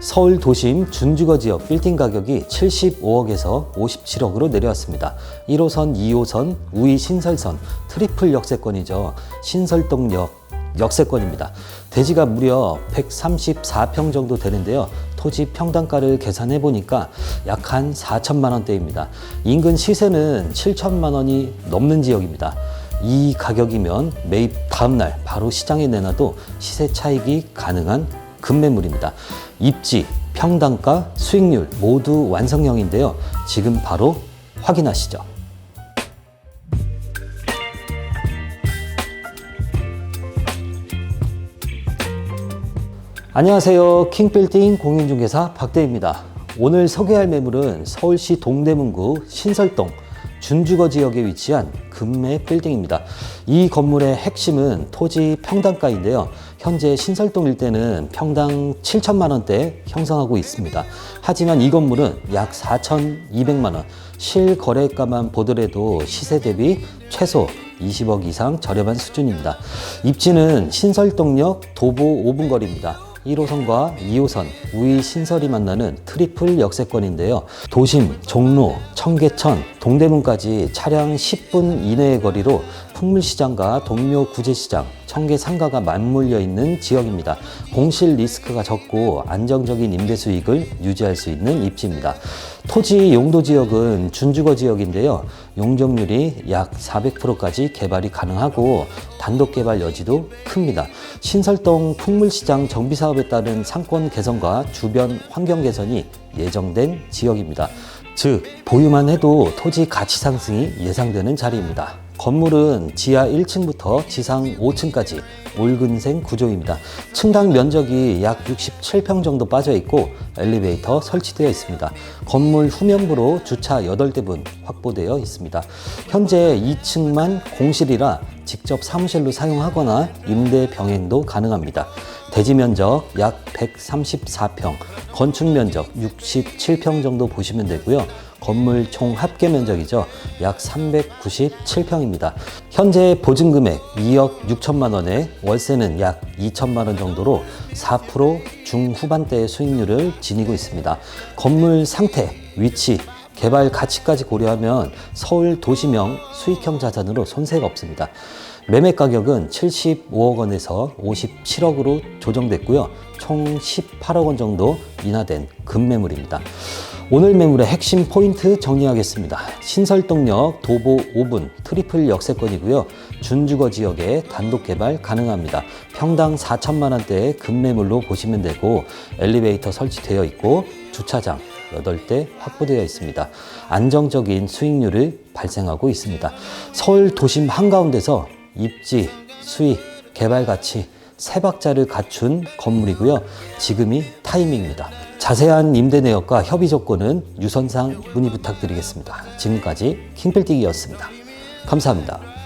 서울 도심 준주거 지역 빌딩 가격이 75억에서 57억으로 내려왔습니다. 1호선, 2호선, 우이 신설선, 트리플 역세권이죠. 신설동역 역세권입니다. 대지가 무려 134평 정도 되는데요. 토지 평당가를 계산해 보니까 약 한 4천만 원대입니다. 인근 시세는 7천만 원이 넘는 지역입니다. 이 가격이면 매입 다음 날 바로 시장에 내놔도 시세 차익이 가능한 급매물입니다. 입지, 평당가, 수익률 모두 완성형인데요. 지금 바로 확인하시죠. 안녕하세요. 킹빌딩 공인중개사 박대입니다. 오늘 소개할 매물은 서울시 동대문구 신설동 준주거 지역에 위치한 금매 빌딩입니다. 이 건물의 핵심은 토지 평당가인데요. 현재 신설동 일대는 평당 7천만 원대 형성하고 있습니다. 하지만 이 건물은 약 4,200만 원, 실거래가만 보더라도 시세 대비 최소 20억 이상 저렴한 수준입니다. 입지는 신설동역 도보 5분 거리입니다. 1호선과 2호선 우이 신설이 만나는 트리플 역세권인데요. 도심, 종로, 청계천, 동대문까지 차량 10분 이내의 거리로 풍물시장과 동묘 구제시장, 청계 상가가 맞물려 있는 지역입니다. 공실 리스크가 적고 안정적인 임대 수익을 유지할 수 있는 입지입니다. 토지 용도 지역은 준주거 지역인데요. 용적률이 약 400%까지 개발이 가능하고 단독 개발 여지도 큽니다. 신설동 풍물시장 정비 사업에 따른 상권 개선과 주변 환경 개선이 예정된 지역입니다. 즉 보유만 해도 토지 가치 상승이 예상되는 자리입니다. 건물은 지하 1층부터 지상 5층까지 올근생 구조입니다. 층당 면적이 약 67평 정도 빠져 있고 엘리베이터 설치되어 있습니다. 건물 후면부로 주차 8대분 확보되어 있습니다. 현재 2층만 공실이라 직접 사무실로 사용하거나 임대 병행도 가능합니다. 대지 면적 약 134평, 건축 면적 67평 정도 보시면 되고요. 건물 총 합계 면적이죠. 약 397평입니다. 현재 보증 금액 2억 6천만 원에 월세는 약 2천만 원 정도로 4% 중후반대의 수익률을 지니고 있습니다. 건물 상태, 위치, 개발 가치까지 고려하면 서울 도시명 수익형 자산으로 손색가 없습니다. 매매 가격은 75억 원에서 57억으로 조정됐고요. 총 18억 원 정도 인하된 급매물입니다. 오늘 매물의 핵심 포인트 정리하겠습니다. 신설동역 도보 5분 트리플 역세권이고요. 준주거 지역에 단독 개발 가능합니다. 평당 4천만 원대의 급매물로 보시면 되고 엘리베이터 설치되어 있고 주차장 8대 확보되어 있습니다. 안정적인 수익률을 발생하고 있습니다. 서울 도심 한가운데서 입지, 수익, 개발 가치 세 박자를 갖춘 건물이고요. 지금이 타이밍입니다. 자세한 임대 내역과 협의 조건은 유선상 문의 부탁드리겠습니다. 지금까지 킹필딩이었습니다. 감사합니다.